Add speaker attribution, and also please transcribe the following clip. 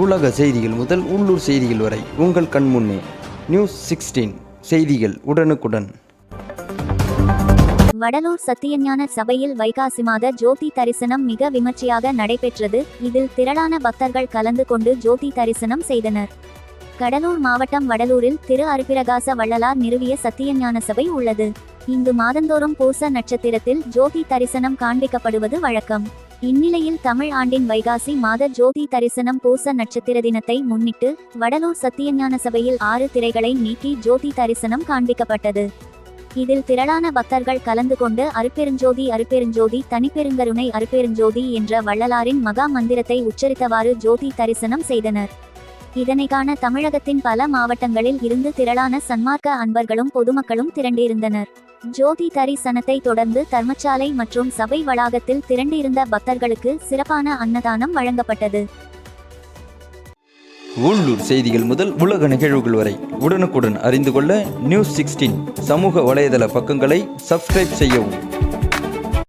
Speaker 1: உலக செய்திகள் முதல் உள்ளூர் செய்திகள் வரை உங்கள் கண் முன்னே. நியூஸ் சிக்ஸ்டீன் செய்திகள் உடனுக்குடன்.
Speaker 2: வடலூர் சத்தியஞான சபையில் வைகாசி மாத ஜோதி தரிசனம் மிக விமர்சையாக நடைபெற்றது. இதில் திரளான பக்தர்கள் கலந்து கொண்டு ஜோதி தரிசனம் செய்தனர். கடலூர் மாவட்டம் வடலூரில் திரு அருப்பிரகாச வள்ளலார் நிறுவிய சத்தியஞான சபை உள்ளது. இங்கு மாதந்தோறும் பூச நட்சத்திரத்தில் ஜோதி தரிசனம் காண்பிக்கப்படுவது வழக்கம். இந்நிலையில் தமிழ் ஆண்டின் வைகாசி மாத ஜோதி தரிசனம் பூச நட்சத்திர தினத்தை முன்னிட்டு வடலூர் சத்தியஞான சபையில் ஆறு திரைகளை நீக்கி ஜோதி தரிசனம் காண்பிக்கப்பட்டது. இதில் திரளான பக்தர்கள் கலந்து கொண்டு அருப்பெருஞ்சோதி அருப்பெருஞ்சோதி தனிப்பெருங்கருணை அருப்பெருஞ்சோதி என்ற வள்ளலாரின் மகா மந்திரத்தை உச்சரித்தவாறு ஜோதி தரிசனம் செய்தனர். இதனை காண தமிழகத்தின் பல மாவட்டங்களில் இருந்து திரளான சன்மார்க்க அன்பர்களும் பொதுமக்களும் திரண்டிருந்தனர். ஜோதி தரிசனத்தை தொடர்ந்து தர்மசாலை மற்றும் சபை வளாகத்தில் திரண்டிருந்த பக்தர்களுக்கு சிறப்பான அன்னதானம் வழங்கப்பட்டது.
Speaker 1: உள்ளூர் செய்திகள் முதல் உலக நிகழ்வுகள் வரை உடனுக்குடன் அறிந்து கொள்ள நியூஸ் சிக்ஸ்டீன் சமூக வலைதள பக்கங்களை சப்ஸ்கிரைப் செய்யவும்.